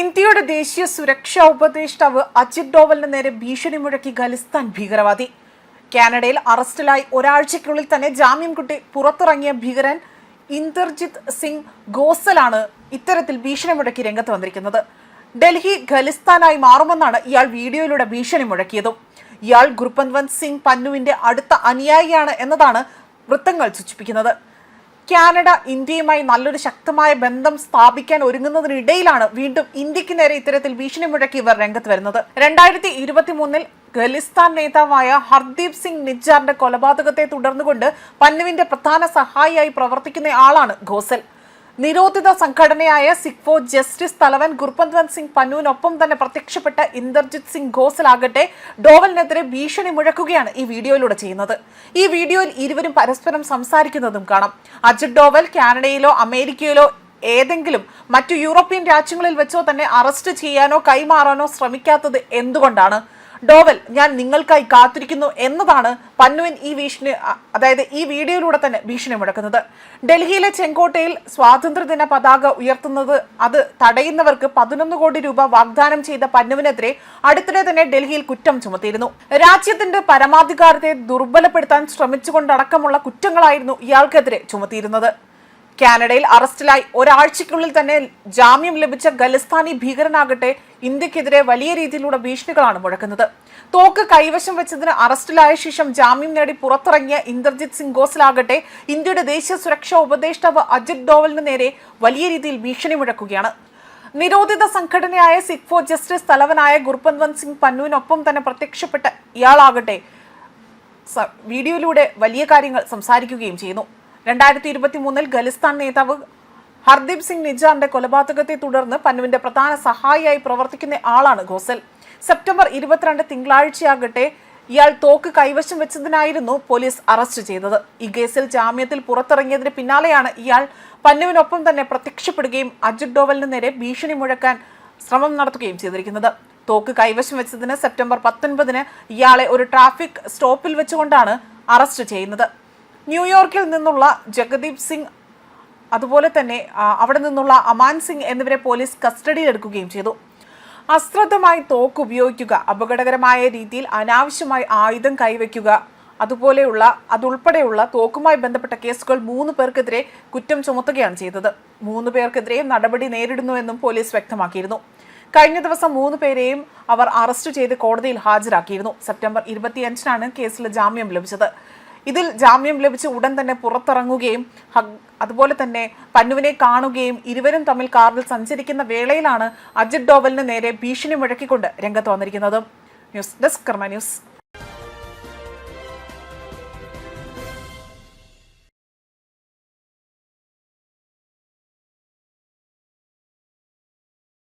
ഇന്ത്യയുടെ ദേശീയ സുരക്ഷാ ഉപദേഷ്ടാവ് അജിത് ഡോവലിന് നേരെ ഭീഷണി മുഴക്കി ഖലിസ്ഥാൻ ഭീകരവാദി. കാനഡയിൽ അറസ്റ്റിലായി ഒരാഴ്ചയ്ക്കുള്ളിൽ തന്നെ ജാമ്യം കിട്ടി പുറത്തിറങ്ങിയ ഭീകരൻ ഇന്ദർജിത് സിംഗ് ഗോസലാണ് ഇത്തരത്തിൽ ഭീഷണി മുഴക്കി രംഗത്ത് വന്നിരിക്കുന്നത്. ഡൽഹി ഖലിസ്ഥാനായി മാറുമെന്നാണ് ഇയാൾ വീഡിയോയിലൂടെ ഭീഷണി മുഴക്കിയതും. ഇയാൾ ഗുർപന്ത്വന്ത് സിംഗ് പന്നുവിന്റെ അടുത്ത അനുയായിയാണ് എന്നതാണ് വൃത്തങ്ങൾ സൂചിപ്പിക്കുന്നത്. കാനഡ ഇന്ത്യയുമായി നല്ലൊരു ശക്തമായ ബന്ധം സ്ഥാപിക്കാൻ ഒരുങ്ങുന്നതിനിടയിലാണ് വീണ്ടും ഇന്ത്യയ്ക്ക് നേരെ ഇത്തരത്തിൽ ഭീഷണി മുഴക്കി ഇവർ രംഗത്ത് വരുന്നത്. രണ്ടായിരത്തി ഇരുപത്തി മൂന്നിൽ ഖലിസ്ഥാൻ നേതാവായ ഹർദീപ് സിംഗ് നിജാറിന്റെ കൊലപാതകത്തെ തുടർന്നുകൊണ്ട് പന്നുവിന്റെ പ്രധാന സഹായിയായി പ്രവർത്തിക്കുന്ന ആളാണ് ഘോസൽ നിരോധിത സംഘടനയായ സിക്ഫോ ജസ്റ്റിസ് തലവൻ ഗുർപന്ത്വന്ത് സിംഗ് പന്നുവിനൊപ്പം തന്നെ പ്രത്യക്ഷപ്പെട്ട ഇന്ദർജിത് സിംഗ് ഘോസലാകട്ടെ ഡോവലിനെതിരെ ഭീഷണി മുഴക്കുകയാണ് ഈ വീഡിയോയിലൂടെ ചെയ്യുന്നത്. ഈ വീഡിയോയിൽ ഇരുവരും പരസ്പരം സംസാരിക്കുന്നതും കാണാം. അജിത് ഡോവൽ കാനഡയിലോ അമേരിക്കയിലോ ഏതെങ്കിലും മറ്റു യൂറോപ്യൻ രാജ്യങ്ങളിൽ വെച്ചോ തന്നെ അറസ്റ്റ് ചെയ്യാനോ കൈമാറാനോ ശ്രമിക്കാത്തത് എന്തുകൊണ്ടാണ്? ഡോവൽ ഞാൻ നിങ്ങൾക്കായി കാത്തിരിക്കുന്നു എന്നതാണ് പന്നുവിൻ ഈ ഭീഷണി അതായത് ഈ വീഡിയോയിലൂടെ തന്നെ ഭീഷണി മുഴക്കുന്നത്. ഡൽഹിയിലെ ചെങ്കോട്ടയിൽ സ്വാതന്ത്ര്യദിന പതാക ഉയർത്തുന്നത് അത് തടയുന്നവർക്ക് പതിനൊന്ന് കോടി രൂപ വാഗ്ദാനം ചെയ്ത പന്നുവിനെതിരെ അടുത്തിടെ തന്നെ ഡൽഹിയിൽ കുറ്റം ചുമത്തിയിരുന്നു. രാജ്യത്തിന്റെ പരമാധികാരത്തെ ദുർബലപ്പെടുത്താൻ ശ്രമിച്ചുകൊണ്ടടക്കമുള്ള കുറ്റങ്ങളായിരുന്നു ഇയാൾക്കെതിരെ ചുമത്തിയിരുന്നത്. കാനഡയിൽ അറസ്റ്റിലായി. ഒരാഴ്ചയ്ക്കുള്ളിൽ തന്നെ ജാമ്യം ലഭിച്ച ഖലിസ്ഥാനി ഭീകരനാകട്ടെ ഇന്ത്യക്കെതിരെ വലിയ രീതിയിലുള്ള ഭീഷണികളാണ് മുഴക്കുന്നത്. തോക്ക് കൈവശം വെച്ചതിന് അറസ്റ്റിലായ ശേഷം ജാമ്യം നേടി പുറത്തിറങ്ങിയ ഇന്ദർജിത് സിംഗ് ഗോസലാകട്ടെ ഇന്ത്യയുടെ ദേശീയ സുരക്ഷാ ഉപദേഷ്ടാവ് അജിത് ഡോവലിന് നേരെ വലിയ രീതിയിൽ ഭീഷണി മുഴക്കുകയാണ്. നിരോധിത സംഘടനയായ സിഖ് ഫോർ ജസ്റ്റിസ് തലവനായ ഗുർപന്ത്വന്ത് സിംഗ് പന്നുവിനൊപ്പം തന്നെ പ്രത്യക്ഷപ്പെട്ട ഇയാളാകട്ടെ വീഡിയോയിലൂടെ വലിയ കാര്യങ്ങൾ സംസാരിക്കുകയും ചെയ്യുന്നു. രണ്ടായിരത്തി ഇരുപത്തി മൂന്നിൽ ഖലിസ്ഥാൻ നേതാവ് ഹർദീപ് സിംഗ് നിജാറിന്റെ കൊലപാതകത്തെ തുടർന്ന് പന്നുവിന്റെ പ്രധാന സഹായിയായി പ്രവർത്തിക്കുന്ന ആളാണ് ഗോസൽ സെപ്റ്റംബർ ഇരുപത്തിരണ്ട് തിങ്കളാഴ്ചയാകട്ടെ ഇയാൾ തോക്ക് കൈവശം വെച്ചതിനായിരുന്നു പോലീസ് അറസ്റ്റ് ചെയ്തത്. ഈ കേസിൽ ജാമ്യത്തിൽ പുറത്തിറങ്ങിയതിന് പിന്നാലെയാണ് ഇയാൾ പന്നുവിനൊപ്പം തന്നെ പ്രത്യക്ഷപ്പെടുകയും അജിത് ഡോവലിന് നേരെ ഭീഷണി മുഴക്കാൻ ശ്രമം നടത്തുകയും ചെയ്തിരിക്കുന്നത്. തോക്ക് കൈവശം വെച്ചതിന് സെപ്റ്റംബർ പത്തൊൻപതിന് ഇയാളെ ഒരു ട്രാഫിക് സ്റ്റോപ്പിൽ വെച്ചുകൊണ്ടാണ് അറസ്റ്റ് ചെയ്യുന്നത്. ന്യൂയോർക്കിൽ നിന്നുള്ള ജഗദീപ് സിംഗ് അതുപോലെ തന്നെ അവിടെ നിന്നുള്ള അമാൻ സിംഗ് എന്നിവരെ പോലീസ് കസ്റ്റഡിയിലെടുക്കുകയും ചെയ്തു. അശ്രദ്ധമായി തോക്ക് ഉപയോഗിക്കുക അപകടകരമായ രീതിയിൽ അനാവശ്യമായി ആയുധം കൈവയ്ക്കുക അതുപോലെയുള്ള അതുൾപ്പെടെയുള്ള തോക്കുമായി ബന്ധപ്പെട്ട കേസുകൾ മൂന്ന് പേർക്കെതിരെ കുറ്റം ചുമത്തുകയാണ് ചെയ്തത്. മൂന്ന് പേർക്കെതിരെയും നടപടി നേരിടുന്നുവെന്നും പോലീസ് വ്യക്തമാക്കിയിരുന്നു. കഴിഞ്ഞ ദിവസം മൂന്ന് പേരെയും അവർ അറസ്റ്റ് ചെയ്ത് കോടതിയിൽ ഹാജരാക്കിയിരുന്നു. സെപ്റ്റംബർ ഇരുപത്തിയഞ്ചിനാണ് കേസിൽ ജാമ്യം ലഭിച്ചത്. ഇതിൽ ജാമ്യം ലഭിച്ച് ഉടൻ തന്നെ പുറത്തിറങ്ങുകയും അതുപോലെ തന്നെ പന്നുവിനെ കാണുകയും ഇരുവരും തമ്മിൽ കാറിൽ സഞ്ചരിക്കുന്ന വേളയിലാണ് അജിത് ഡോവലിന് നേരെ ഭീഷണി മുഴക്കിക്കൊണ്ട് രംഗത്ത് വന്നിരിക്കുന്നത്. News desk Karma news.